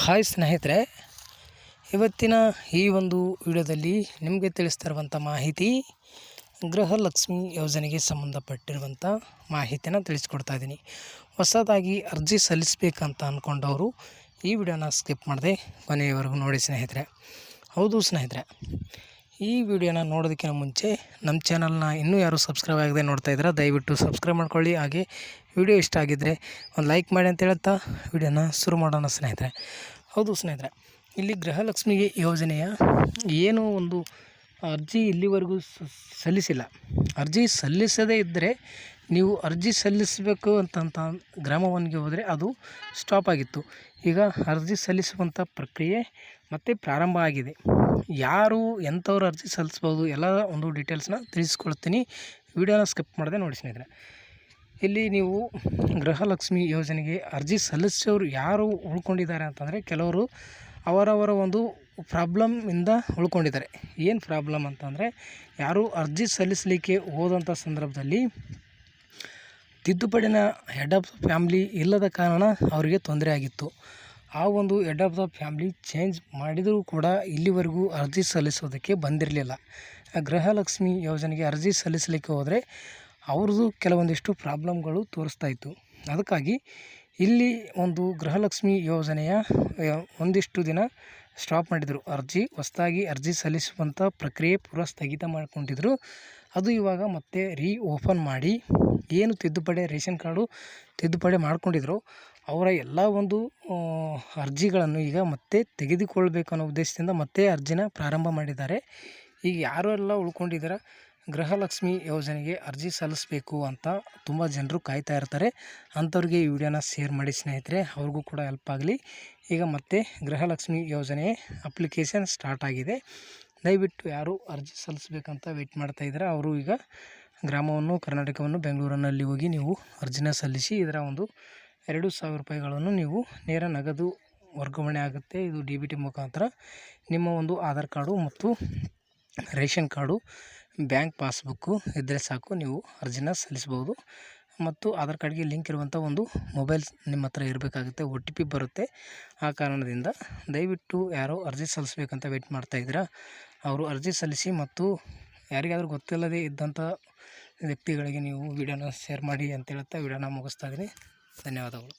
Hi ಸ್ನೇಹಿತರೆ, ಇವತ್ತಿನ ಈ ಒಂದು ವಿಡಿಯೋದಲ್ಲಿ ನಿಮಗೆ ತಿಳಿಸ್ತಾ ಇರುವಂಥ ಮಾಹಿತಿ ಗೃಹಲಕ್ಷ್ಮಿ ಯೋಜನೆಗೆ ಸಂಬಂಧಪಟ್ಟಿರುವಂಥ ಮಾಹಿತಿನ ತಿಳಿಸ್ಕೊಡ್ತಾ ಇದ್ದೀನಿ. ಹೊಸದಾಗಿ ಅರ್ಜಿ ಸಲ್ಲಿಸಬೇಕಂತ ಅಂದ್ಕೊಂಡವರು ಈ ವಿಡಿಯೋನ ಸ್ಕಿಪ್ ಮಾಡದೆ ಕೊನೆಯವರೆಗೂ ನೋಡಿ ಸ್ನೇಹಿತರೆ. ಹೌದು ಸ್ನೇಹಿತರೆ ಈ ವಿಡಿಯೋನ ನೋಡೋದಕ್ಕಿಂತ ಮುಂಚೆ ನಮ್ಮ ಚಾನಲ್ನ ಇನ್ನೂ ಯಾರು ಸಬ್ಸ್ಕ್ರೈಬ್ ಆಗದೆ ನೋಡ್ತಾ ಇದ್ದೀರಾ, ದಯವಿಟ್ಟು ಸಬ್ಸ್ಕ್ರೈಬ್ ಮಾಡ್ಕೊಳ್ಳಿ. ಹಾಗೆ ವಿಡಿಯೋ ಇಷ್ಟ ಆಗಿದ್ದರೆ ಒಂದು ಲೈಕ್ ಮಾಡಿ ಅಂತ ಹೇಳ್ತಾ ವಿಡಿಯೋನ ಶುರು ಮಾಡೋಣ ಸ್ನೇಹಿತರೆ. ಹೌದು ಸ್ನೇಹಿತರೆ, ಇಲ್ಲಿ ಗೃಹಲಕ್ಷ್ಮಿಗೆ ಯೋಜನೆಯ ಏನು ಒಂದು ಅರ್ಜಿ ಇಲ್ಲಿವರೆಗೂ ಸಲ್ಲಿಸಿಲ್ಲ. ಅರ್ಜಿ ಸಲ್ಲಿಸದೇ ಇದ್ದರೆ ನೀವು ಅರ್ಜಿ ಸಲ್ಲಿಸಬೇಕು ಅಂತಂತ ಗ್ರಾಮ ಒನ್ಗೆ ಹೋದರೆ ಅದು ಸ್ಟಾಪ್ ಆಗಿತ್ತು. ಈಗ ಅರ್ಜಿ ಸಲ್ಲಿಸುವಂಥ ಪ್ರಕ್ರಿಯೆ ಮತ್ತೆ ಪ್ರಾರಂಭ ಆಗಿದೆ. ಯಾರು ಎಂಥವ್ರು ಅರ್ಜಿ ಸಲ್ಲಿಸ್ಬೋದು ಎಲ್ಲ ಒಂದು ಡೀಟೇಲ್ಸ್ನ ತಿಳಿಸ್ಕೊಳ್ತೀನಿ. ವಿಡಿಯೋನ ಸ್ಕಿಪ್ ಮಾಡದೆ ನೋಡಿ ಸ್ನೇಹಿತರೆ. ಇಲ್ಲಿ ನೀವು ಗೃಹಲಕ್ಷ್ಮಿ ಯೋಜನೆಗೆ ಅರ್ಜಿ ಸಲ್ಲಿಸೋರು ಯಾರು ಉಳ್ಕೊಂಡಿದ್ದಾರೆ ಅಂತಂದರೆ ಕೆಲವರು ಅವರವರ ಒಂದು ಪ್ರಾಬ್ಲಮ್ಮಿಂದ ಉಳ್ಕೊಂಡಿದ್ದಾರೆ. ಏನು ಪ್ರಾಬ್ಲಮ್ ಅಂತಂದರೆ, ಯಾರು ಅರ್ಜಿ ಸಲ್ಲಿಸಲಿಕ್ಕೆ ಹೋದಂಥ ಸಂದರ್ಭದಲ್ಲಿ ತಿದ್ದುಪಡಿನ ಹೆಡ್ ಆಫ್ ಫ್ಯಾಮ್ಲಿ ಇಲ್ಲದ ಕಾರಣ ಅವರಿಗೆ ತೊಂದರೆ ಆಗಿತ್ತು. ಆ ಒಂದು head of the family change ಮಾಡಿದರೂ ಕೂಡ ಇಲ್ಲಿವರೆಗೂ ಅರ್ಜಿ ಸಲ್ಲಿಸೋದಕ್ಕೆ ಬಂದಿರಲಿಲ್ಲ. ಗೃಹಲಕ್ಷ್ಮಿ ಯೋಜನೆಗೆ ಅರ್ಜಿ ಸಲ್ಲಿಸಲಿಕ್ಕೆ ಹೋದರೆ ಅವ್ರದ್ದು ಕೆಲವೊಂದಿಷ್ಟು ಪ್ರಾಬ್ಲಮ್ಗಳು ತೋರಿಸ್ತಾ ಇತ್ತು. ಅದಕ್ಕಾಗಿ ಇಲ್ಲಿ ಒಂದು ಗೃಹಲಕ್ಷ್ಮಿ ಯೋಜನೆಯ ಒಂದಿಷ್ಟು ದಿನ ಸ್ಟಾಪ್ ಮಾಡಿದರು. ಅರ್ಜಿ, ಹೊಸ್ದಾಗಿ ಅರ್ಜಿ ಸಲ್ಲಿಸುವಂಥ ಪ್ರಕ್ರಿಯೆ ಪೂರ ಸ್ಥಗಿತ ಮಾಡಿಕೊಂಡಿದ್ರು. ಅದು ಇವಾಗ ಮತ್ತೆ ರೀ ಓಪನ್ ಮಾಡಿ ಏನು ತಿದ್ದುಪಡಿ, ರೇಷನ್ ಕಾರ್ಡು ತಿದ್ದುಪಡಿ ಮಾಡ್ಕೊಂಡಿದ್ರು. ಅವರ ಎಲ್ಲ ಒಂದು ಅರ್ಜಿಗಳನ್ನು ಈಗ ಮತ್ತೆ ತೆಗೆದುಕೊಳ್ಬೇಕನ್ನೋ ಉದ್ದೇಶದಿಂದ ಮತ್ತೆ ಅರ್ಜಿನ ಪ್ರಾರಂಭ ಮಾಡಿದ್ದಾರೆ. ಈಗ ಯಾರೆಲ್ಲ ಉಳ್ಕೊಂಡಿದ್ದಾರೆ ಗೃಹಲಕ್ಷ್ಮಿ ಯೋಜನೆಗೆ ಅರ್ಜಿ ಸಲ್ಲಿಸಬೇಕು ಅಂತ ತುಂಬ ಜನರು ಕಾಯ್ತಾ ಇರ್ತಾರೆ. ಅಂಥವ್ರಿಗೆ ಈ ವಿಡಿಯೋನ ಶೇರ್ ಮಾಡಿ ಸ್ನೇಹಿತರೆ, ಅವ್ರಿಗೂ ಕೂಡ ಹೆಲ್ಪ್ ಆಗಲಿ. ಈಗ ಮತ್ತೆ ಗೃಹಲಕ್ಷ್ಮಿ ಯೋಜನೆ ಅಪ್ಲಿಕೇಶನ್ ಸ್ಟಾರ್ಟ್ ಆಗಿದೆ. ದಯವಿಟ್ಟು ಯಾರು ಅರ್ಜಿ ಸಲ್ಲಿಸ್ಬೇಕಂತ ವೆಯ್ಟ್ ಮಾಡ್ತಾ ಇದ್ದಾರೆ, ಅವರು ಈಗ ಗ್ರಾಮವನ್ನು, ಕರ್ನಾಟಕವನ್ನು, ಬೆಂಗಳೂರಿನಲ್ಲಿ ಹೋಗಿ ನೀವು ಅರ್ಜಿನ ಸಲ್ಲಿಸಿ ಇದರ ಒಂದು ಎರಡು ಸಾವಿರ ರೂಪಾಯಿಗಳನ್ನು ನೀವು ನೇರ ನಗದು ವರ್ಗಾವಣೆ ಆಗುತ್ತೆ. ಇದು ಡಿ ಬಿ ಟಿ ಮುಖಾಂತರ. ನಿಮ್ಮ ಒಂದು ಆಧಾರ್ ಕಾರ್ಡು ಮತ್ತು ರೇಷನ್ ಕಾರ್ಡು ಬ್ಯಾಂಕ್ ಪಾಸ್ಬುಕ್ಕು ಇದ್ದರೆ ಸಾಕು, ನೀವು ಅರ್ಜಿನ ಸಲ್ಲಿಸ್ಬೋದು. ಮತ್ತು ಆಧಾರ್ ಕಾರ್ಡ್ಗೆ ಲಿಂಕ್ ಇರುವಂಥ ಒಂದು ಮೊಬೈಲ್ ನಿಮ್ಮ ಹತ್ರ ಇರಬೇಕಾಗುತ್ತೆ, ಒ ಟಿ ಪಿ ಬರುತ್ತೆ. ಆ ಕಾರಣದಿಂದ ದಯವಿಟ್ಟು ಯಾರೋ ಅರ್ಜಿ ಸಲ್ಲಿಸ್ಬೇಕಂತ ವೆಯ್ಟ್ ಮಾಡ್ತಾ ಇದ್ದೀರ, ಅವರು ಅರ್ಜಿ ಸಲ್ಲಿಸಿ ಮತ್ತು ಯಾರಿಗಾದರೂ ಗೊತ್ತಿಲ್ಲದೆ ಇದ್ದಂಥ ವ್ಯಕ್ತಿಗಳಿಗೆ ನೀವು ವಿಡಿಯೋನ ಶೇರ್ ಮಾಡಿ ಅಂತ ಹೇಳ್ತಾ ವಿಡಿಯೋನ ಮುಗಿಸ್ತಾ ಇದ್ದೀನಿ. ಧನ್ಯವಾದಗಳು.